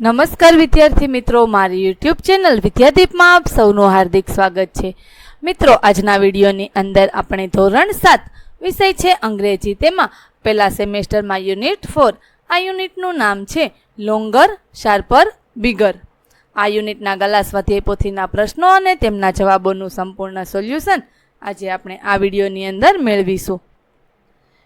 નમસ્કાર વિદ્યાર્થી મિત્રો, મારી યુટ્યુબ ચેનલ વિદ્યાદીપમાં આપ સૌનું હાર્દિક સ્વાગત છે. મિત્રો, આજના વિડીયોની અંદર આપણે ધોરણ સાત વિષય છે અંગ્રેજી. તેમાં પહેલા સેમેસ્ટરમાં યુનિટ ફોર. આ યુનિટનું નામ છે લોંગર, શાર્પર, બિગર. આ યુનિટના ગલા સ્વાધ્યાય પોથીના પ્રશ્નો અને તેમના જવાબોનું સંપૂર્ણ સોલ્યુશન આજે આપણે આ વિડીયોની અંદર મેળવીશું.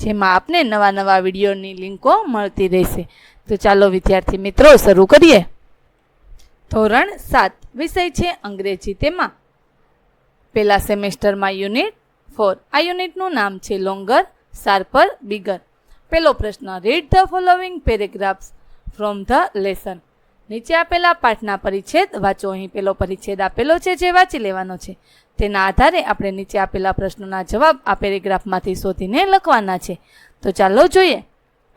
જેમાં આપને નવા નવા વિડીયોની લિંકો મળતી રહેશે. તો ચાલો વિદ્યાર્થી મિત્રો, શરૂ કરીએ. ધોરણ સાત, વિષય છે અંગ્રેજી. તેમાં પહેલા સેમેસ્ટરમાં યુનિટ ફોર. આ યુનિટનું નામ છે લોંગર શાર્પર બિગર. પહેલો પ્રશ્ન read the following paragraphs from the lesson નીચે આપેલા પાઠના પરિચ્છેદ વાંચો. અહીં પેલો પરિચ્છેદ આપેલો છે જે વાંચી લેવાનો છે. તેના આધારે આપણે નીચે આપેલા પ્રશ્નોના જવાબ આ પેરેગ્રાફમાંથી શોધીને લખવાના છે. તો ચાલો જોઈએ.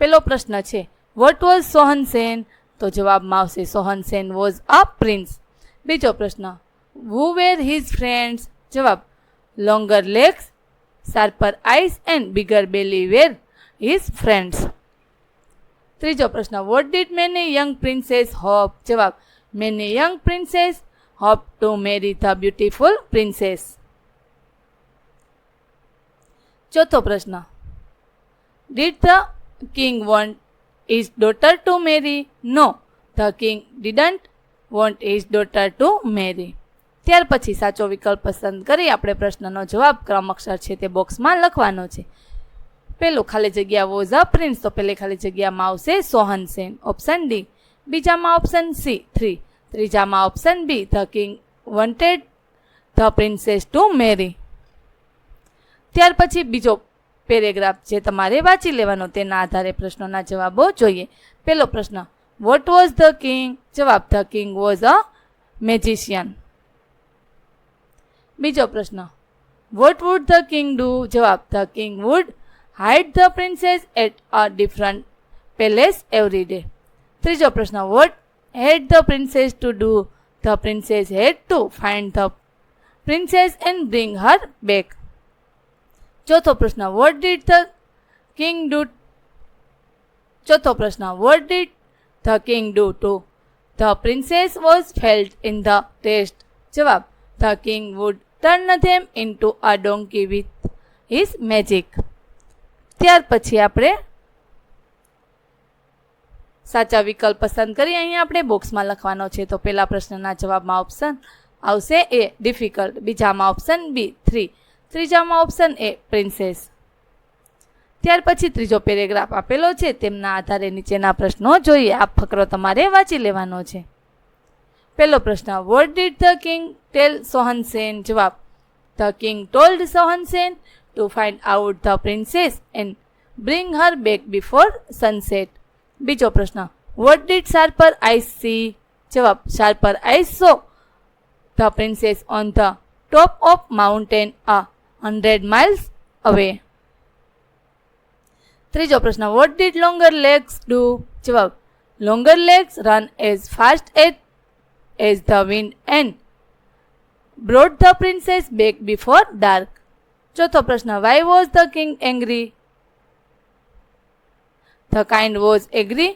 પેલો પ્રશ્ન છે વોટ વોઝ સોહન સેન તો જવાબમાં આવશે Sohan Sen was a prince બીજો પ્રશ્ન વુ વેર હિઝ ફ્રેન્ડ્સ જવાબ longer legs sharper eyes and bigger belly were his friends ત્રીજો પ્રશ્ન what did many young princess hope જવાબ many young princess hope to marry the beautiful princess ચોથો પ્રશ્ન did the king want his daughter to marry no the king didn't want his daughter to marry ત્યાર પછી સાચો વિકલ્પ પસંદ કરી આપણે પ્રશ્નનો જવાબ ક્રમ અક્ષર છે તે બોક્સમાં લખવાનો છે. પેલું ખાલી જગ્યા વોઝ અ પ્રિન્સ તો પેલી ખાલી જગ્યામાં આવશે સોહન સેન ઓપ્શન ડી બીજામાં option C three ત્રીજામાં option B the king wanted the princess to marry ત્યાર પછી બીજો પેરેગ્રાફ જે તમારે વાંચી લેવાનો, તેના આધારે પ્રશ્નોના જવાબો જોઈએ. પહેલો પ્રશ્ન વોટ વોઝ ધ કિંગ જવાબ the king was a magician બીજો પ્રશ્ન what would the king do જવાબ the king would hide the princess at a different palace every day ત્રીજો પ્રશ્ન what had the princess to do the princess had to find the princess and bring her back ચોથો પ્રશ્ન what did the king do ચોથો પ્રશ્ન what did the king do to the princess was felt in the test જવાબ the king would turn them in to a donkey with his magic ત્યાર પછી આપણે સાચા વિકલ્પ પસંદ કરી અહીંયા આપણે બોક્સમાં લખવાનો છે. તો પહેલા પ્રશ્નના જવાબમાં ઓપ્શન આવશે એ ડિફિકલ્ટ બીજામાં ઓપ્શન બી થ્રી ત્રીજામાં ઓપ્શન એ પ્રિન્સેસ ત્યાર પછી ત્રીજો પેરેગ્રાફ આપેલો છે. તેમના આધારે નીચેના પ્રશ્નો જોઈએ. આ ફકરો તમારે વાંચી લેવાનો છે. પહેલો પ્રશ્ન what did the king tell Sohan Sen જવાબ the king told Sohan to find out the princess and bring her back before sunset બીજો પ્રશ્ન what did sharper eyes see જવાબ sharper eyes saw the princess on the top of mountain a hundred miles away ત્રીજો પ્રશ્ન what did longer legs do જવાબ longer legs run as fast at as the wind and brought the princess back before dark ચોથો પ્રશ્ન why was the king angry the king was angry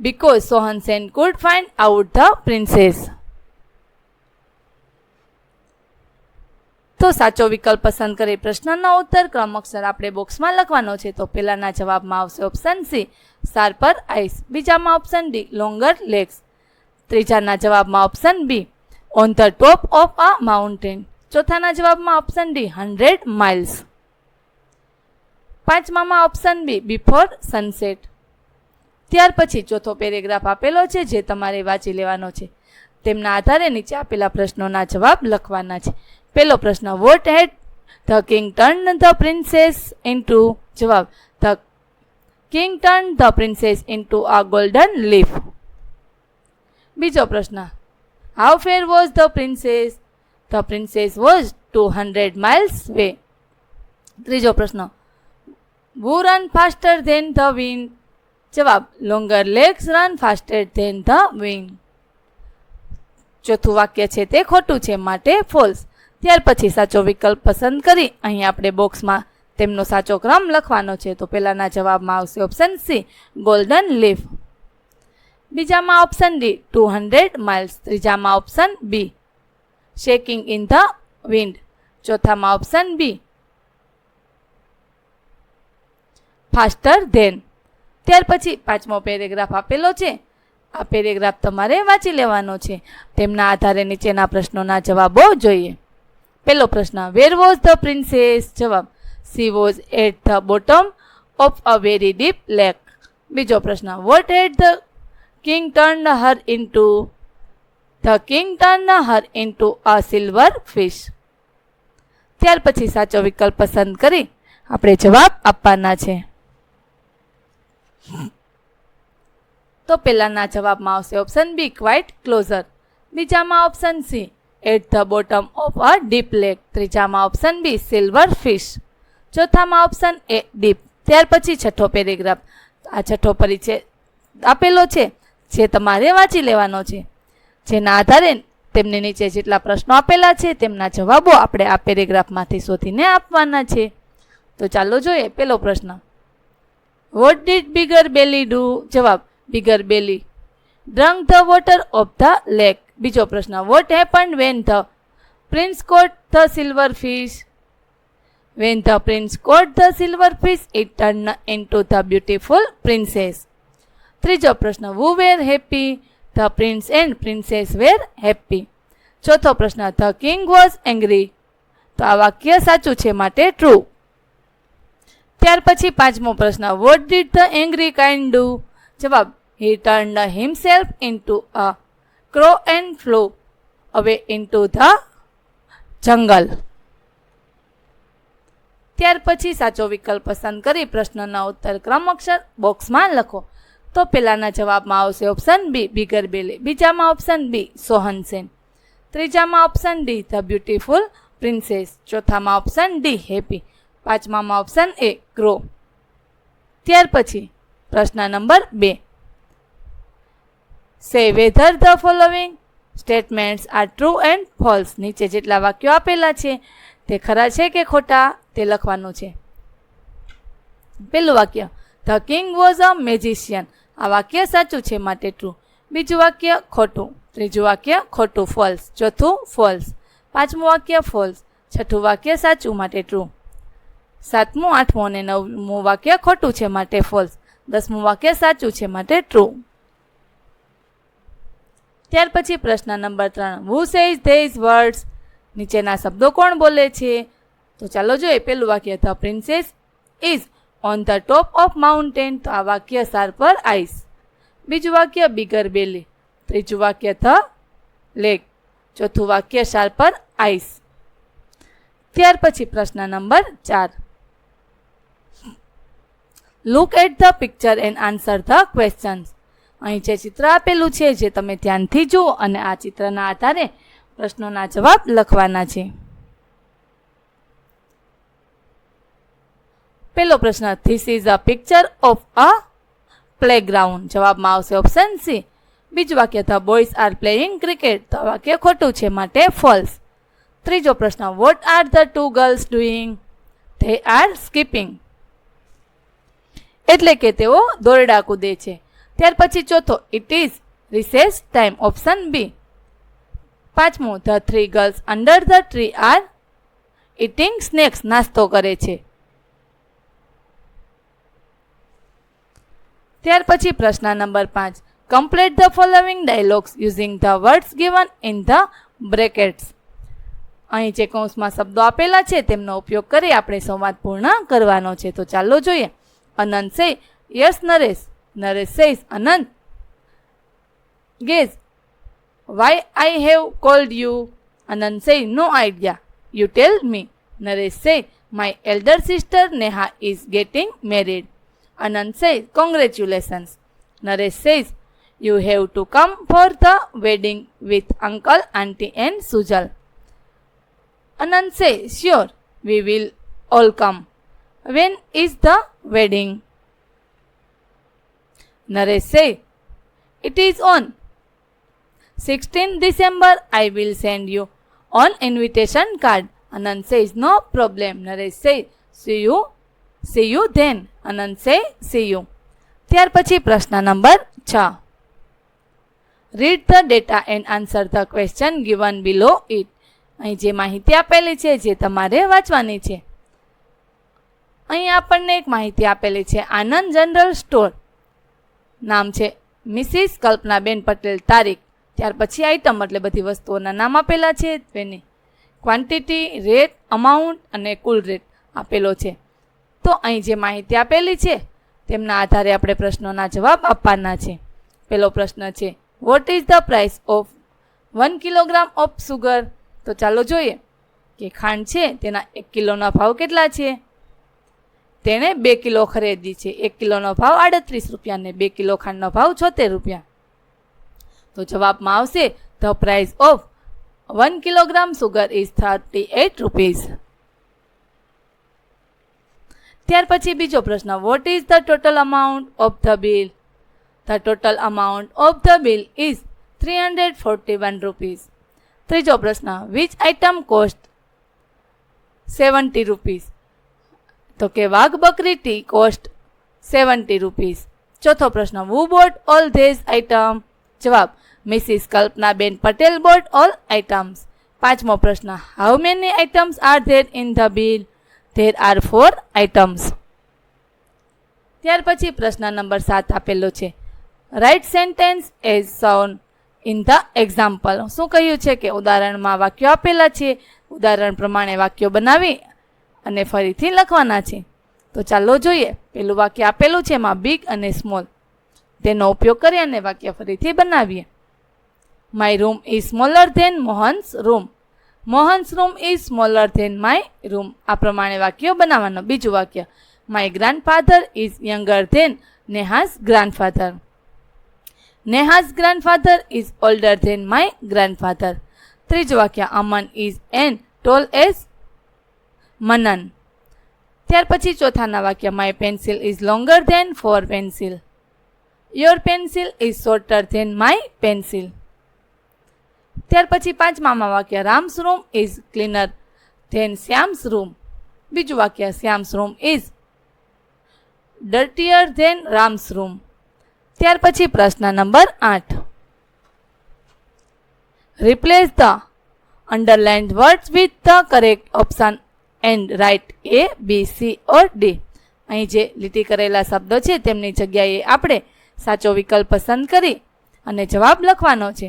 because Sohan Sen could find out the princess. તો સાચો વિકલ્પ પસંદ કરી, પ્રશ્નનો ઉત્તર ક્રમ અક્ષર આપણે બોક્સમાં લખવાનો છે, તો પહેલાના જવાબમાં આવશે ઓપ્શન સી શાર્પર આઈસ બીજામાં ઓપ્શન ડી લોંગર લેગ્સ ત્રીજાના જવાબમાં option B on the top of a mountain ચોથાના જવાબમાં ઓપ્શન ડી હંડ્રેડ માઇલ્સ પાંચમામાં ઓપ્શન બી બિફોર સનસેટ ત્યાર પછી ચોથો પેરેગ્રાફ આપેલો છે, જે તમારે વાંચી લેવાનો છે. તેમના આધારે નીચે આપેલા પ્રશ્નોના જવાબ લખવાના છે. પહેલો પ્રશ્ન what had the king turn the princess into જવાબ the king turn the princess into a golden leaf બીજો પ્રશ્ન how far was the princess the princess was two hundred miles way ત્રીજો પ્રશ્ન. Who run faster than the wind જવાબ longer legs run faster than the wind ચોથું વાક્ય છે તે ખોટું છે, માટે ફોલ્સ ત્યાર પછી સાચો વિકલ્પ પસંદ કરી, અહીં આપણે બોક્સમાં તેમનો સાચો ક્રમ લખવાનો છે. તો પહેલાંના જવાબમાં આવશે ઓપ્શન સી ગોલ્ડન લીફ બીજામાં option D two hundred miles ત્રીજામાં option B shaking in the wind ચોથામાં option B faster than ત્યાર પછી પાંચમો પેરેગ્રાફ આપેલો છે. આ પેરેગ્રાફ તમારે વાંચી લેવાનો છે. તેમના આધારે નીચેના પ્રશ્નોના જવાબો જોઈએ. પહેલો પ્રશ્ન વેર વોઝ ધ પ્રિન્સેસ જવાબ she was at the bottom of a very deep lake બીજો પ્રશ્ન what at the king turn her into the king turn her into a silver fish. ત્યાર પછી સાચો વિકલ્પ પસંદ કરી આપણે જવાબ આપવાના છે. તો પહેલાના જવાબમાં આવશે ઓપ્શન બી ક્વાઇટ ક્લોઝર બીજામાં option C at the bottom of a deep lake ત્રીજામાં option B silver fish ચોથામાં ઓપ્શન એ ડીપ ત્યાર પછી છઠ્ઠો પેરેગ્રાફ આ છઠ્ઠો પરિચય આપેલો છે, જે તમારે વાંચી લેવાનો છે. જેના આધારે તેમને નીચે જેટલા પ્રશ્નો આપેલા છે, તેમના જવાબો આપણે આ પેરેગ્રાફમાંથી શોધીને આપવાના છે. તો ચાલો જોઈએ પેલો પ્રશ્ન. What did bigger belly do જવાબ bigger belly drunk the water of the lake બીજો પ્રશ્ન what happen when the prince caught the silver fish when the prince caught the silver fish it turn in to the beautiful princess ત્રીજો પ્રશ્ન who were happy the prince and princess were happy ચોથો પ્રશ્ન the king was angry તો આ વાક્ય સાચું છે માટે ટ્રુ ત્યાર પછી પાંચમો પ્રશ્ન what did the angry king do જવાબ he turn himself into a crow and flow away into the jungle ત્યાર પછી સાચો વિકલ્પ પસંદ કરી પ્રશ્નના ઉત્તર ક્રમ અક્ષર બોક્સમાં લખો. તો પહેલાના જવાબમાં આવશે ઓપ્શન બી બિગર બેલે બીજામાં option B Sohan Sen. ત્રીજામાં option D the beautiful princess ચોથામાં option D happy પાંચમામાં ઓપ્શન એ ગ્રો ત્યાર પછી, પ્રશ્ન નંબર બે. Say whether the following statements are true and false નીચે જેટલા વાક્યો આપેલા છે, તે ખરા છે કે ખોટા, તે લખવાનું છે. પેલું વાક્ય. The king was a magician આ વાક્ય સાચું છે માટે ટ્રુ બીજું વાક્ય ખોટું. ત્રીજું વાક્ય ખોટું ફોલ્સ ચોથું ફોલ્સ પાંચમું વાક્ય ફોલ્સ છઠ્ઠું વાક્ય સાચું માટે ટ્રુ સાતમું, આઠમું અને નવમું વાક્ય ખોટું છે માટે ફોલ્સ દસમું વાક્ય સાચું છે માટે ટ્રુ ત્યાર પછી પ્રશ્ન નંબર ત્રણ. હુ સેઝ ધેઝ વર્ડ્સ નીચેના શબ્દો કોણ બોલે છે? તો ચાલો જોઈએ, પહેલું વાક્ય the princess is on the top of mountain તો આ વાક્ય સાર પર આઈસ બીજું વાક્ય બિગર બેલી ત્રીજું વાક્ય ધ લેક ચોથું વાક્ય, સાર પર આઈસ ત્યાર પછી પ્રશ્ન નંબર ચાર. Look at the picture and answer the questions અહીં જે ચિત્ર આપેલું છે, જે તમે ધ્યાનથી જુઓ અને આ ચિત્રના આધારે પ્રશ્નોના જવાબ લખવાના છે. પેલો પ્રશ્ન this is a picture of a playground જવાબમાં આવશે ઓપ્શન સી બીજું વાક્ય the boys are playing cricket તો વાક્ય ખોટું છે, માટે ફોલ્સ ત્રીજો પ્રશ્ન what are the two girls doing they are skipping એટલે કે તેઓ દોરડા કૂદે છે. ત્યાર પછી ચોથો it is recess time option B પાંચમું the three girls under the tree are eating snacks નાસ્તો કરે છે. ત્યાર પછી પ્રશ્ન નંબર પાંચ. Complete the following dialogues using the words given in the brackets અહીં જે કૌંસમાં શબ્દો આપેલા છે તેમનો ઉપયોગ કરી આપણે સંવાદ પૂર્ણ કરવાનો છે. તો ચાલો જોઈએ. Anant says yes Naresh Naresh says Anant. Guess why I have called you Anant says no idea. You tell me Naresh says my elder sister Neha is getting married Anand says, Congratulations. Naresh says, You have to come for the wedding with uncle, auntie, and Sujal. Anand says, Sure, we will all come. When is the wedding? Naresh says, It is on 16 December. I will send you on invitation card. Anand says, No problem. Naresh says, See you See you then, Anant says see you ત્યાર પછી પ્રશ્ન number છ. Read the data and answer the question given below it અહીં જે માહિતી આપેલી છે, જે તમારે વાંચવાની છે. અહીં આપણને એક માહિતી આપેલી છે, આનંદ જનરલ સ્ટોર. નામ છે મિસિસ કલ્પનાબેન પટેલ, તારીખ. ત્યાર પછી આઈટમ એટલે બધી વસ્તુઓના નામ આપેલા છે, તેની. ક્વોન્ટિટી રેટ અમાઉન્ટ અને કુલ રેટ આપેલો છે. તો અહીં જે માહિતી આપેલી છે, તેમના આધારે આપણે પ્રશ્નોના જવાબ આપવાના છે. પેલો પ્રશ્ન છે what is the price of one kilogram of sugar તો ચાલો જોઈએ કે ખાંડ છે, તેના એક કિલોના ભાવ કેટલા છે? તેણે બે કિલો ખરીદી છે, એક કિલોનો ભાવ આડત્રીસ રૂપિયા ને બે કિલો ખાંડનો ભાવ છોતેર રૂપિયા. તો જવાબમાં આવશે the price of one kilogram sugar is thirty eight rupees ત્યાર પછી બીજો પ્રશ્ન what is the total amount of the bill the total amount of the bill is three hundred forty one rupees ત્રીજો પ્રશ્ન which item cost seventy rupees તો કે વાઘ બકરી ટી કોસ્ટ સેવન્ટી રૂપીઝ ચોથો પ્રશ્ન who bought all these item જવાબ Mrs Kalpanaben Patel bought all items પાંચમો પ્રશ્ન how many items are there in the bill there are four items ત્યાર પછી પ્રશ્ન નંબર સાત આપેલો છે. Write sentence as sound in the example શું કહ્યું છે કે ઉદાહરણમાં વાક્યો આપેલા છે? ઉદાહરણ પ્રમાણે વાક્યો બનાવી અને ફરીથી લખવાના છે. તો ચાલો જોઈએ. પેલું વાક્ય આપેલું છે એમાં બિગ અને સ્મોલ તેનો ઉપયોગ કરી અને વાક્ય ફરીથી બનાવીએ. My room is smaller than Mohan's room Mohan's room is smaller than my room આ પ્રમાણે વાક્યો બનાવવાનો બીજું વાક્ય. My grandfather is younger than Neha's grandfather Neha's grandfather is older than my grandfather ત્રીજું વાક્ય, Aman is an tall as Manan. ત્યાર પછી ચોથાના વાક્ય my pencil is longer than for pencil your pencil is shorter than my pencil ત્યાર પછી પાંચમામાં વાક્ય. Ram's room is cleaner than Shyam's room બીજું વાક્ય, Shyam's room is dirtier than Ram's room ત્યાર પછી પ્રશ્ન નંબર આઠ. Replace the underlined words with the correct option and write A B C or D અહીં જે લીટી કરેલા શબ્દો છે, તેમની જગ્યાએ આપણે સાચો વિકલ્પ પસંદ કરી અને જવાબ લખવાનો છે.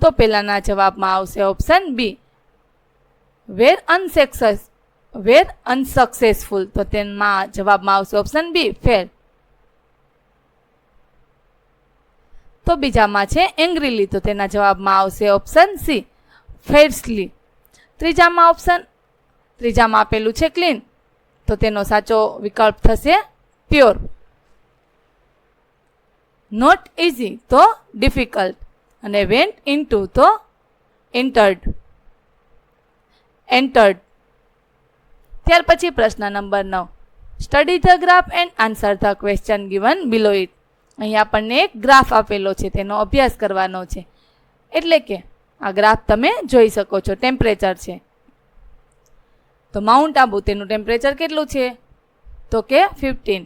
તો પહેલાંના જવાબમાં આવશે option B were unsuccess were unsuccessful તો તેમાં જવાબમાં આવશે ઓપ્શન બી ફેર તો બીજામાં છે એંગ્રીલી તો તેના જવાબમાં આવશે ઓપ્શન સી ફેર્સલી ત્રીજામાં ઓપ્શન ત્રીજામાં આપેલું છે ક્લીન તો તેનો સાચો વિકલ્પ થશે પ્યોર નોટ ઇઝી તો ડિફિકલ્ટ અને વેન્ટ ઇન્ટુ તો એન્ટર્ડ એન્ટર્ડ ત્યાર પછી પ્રશ્ન નંબર નવ. Study the graph and answer the question given below it અહીં આપણને એક ગ્રાફ આપેલો છે, તેનો અભ્યાસ કરવાનો છે. એટલે કે આ ગ્રાફ તમે જોઈ શકો છો ટેમ્પરેચર છે. તો માઉન્ટ આબુ તેનું ટેમ્પરેચર કેટલું છે? તો કે ફિફ્ટીન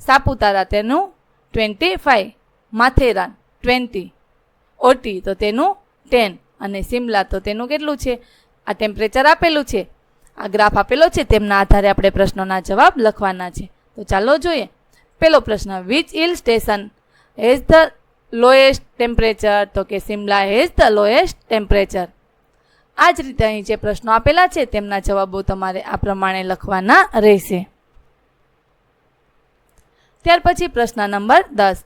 સાપુતારા, તેનું ટ્વેન્ટી ફાઇવ માથેરાન ટ્વેન્ટી ઓટી, તો તેનું ટેન. અને સિમલા, તો તેનું કેટલું છે? આ ટેમ્પરેચર આપેલું છે. આ ગ્રાફ આપેલો છે, તેમના આધારે આપણે પ્રશ્નોના જવાબ લખવાના છે. તો ચાલો જોઈએ. પેલો પ્રશ્ન which hill station has the lowest temperature તો કે Shimla has the lowest temperature આ જ રીતે અહીં જે પ્રશ્નો આપેલા છે, તેમના જવાબો તમારે આ પ્રમાણે લખવાના રહેશે. ત્યાર પછી પ્રશ્ન નંબર દસ.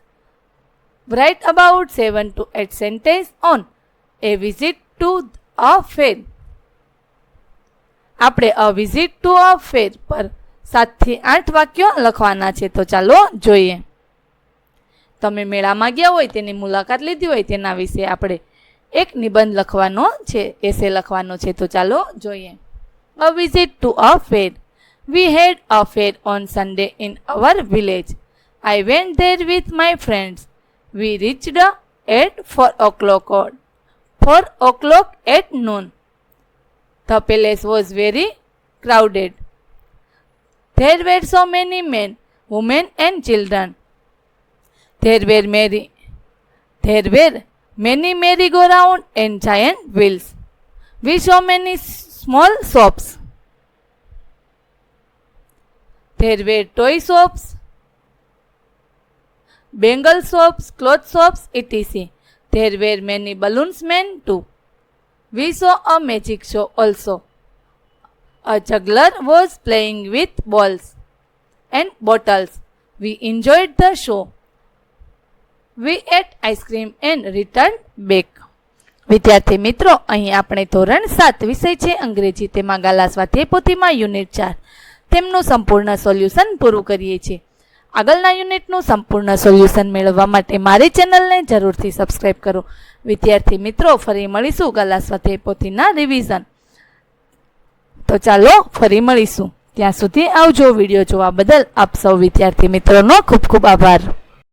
Write about seven to eight sentence on a visit to a fair આપણે અ વિઝિટ ટુ અ ફેર પર સાતથી આઠ વાક્યો લખવાના છે. તો ચાલો જોઈએ. તમે મેળામાં ગયા હોય, તેની મુલાકાત લીધી હોય, તેના વિશે આપણે એક નિબંધ લખવાનો છે એસે લખવાનો છે. તો ચાલો જોઈએ. A visit to a fair we had a fair on Sunday in our village I went there with my friends We reached at 4 o'clock. 4 o'clock at noon. The palace was very crowded. There were so many men, women, and children. There were many. There were many merry-go-round and giant wheels. We saw many small shops. There were toy shops, bangle shops, cloth shops, etc. There were many balloonsmen too. We saw a magic show also. A juggler was playing with balls and bottles. We enjoyed the show. We ate ice cream and returned back. વિદ્યાર્થી મિત્રો અહીં આપણે ધોરણ સાત વિષય છે અંગ્રેજી તેમાં ગાલા સ્વાધ્યાય પોથીમાં યુનિટ ચાર તેમનું સંપૂર્ણ સોલ્યુશન પૂરું કરીએ છીએ આગળના યુનિટનું સંપૂર્ણ સોલ્યુશન મેળવવા માટે મારી ચેનલને જરૂરથી સબસ્ક્રાઇબ કરો. વિદ્યાર્થી મિત્રો, ફરી મળીશું ગાલા સાથે પોથીના રિવિઝન તો ચાલો ફરી મળીશું. ત્યાં સુધી આવજો વીડિયો જોવા બદલ આપ સૌ વિદ્યાર્થી મિત્રોનો ખૂબ ખૂબ આભાર.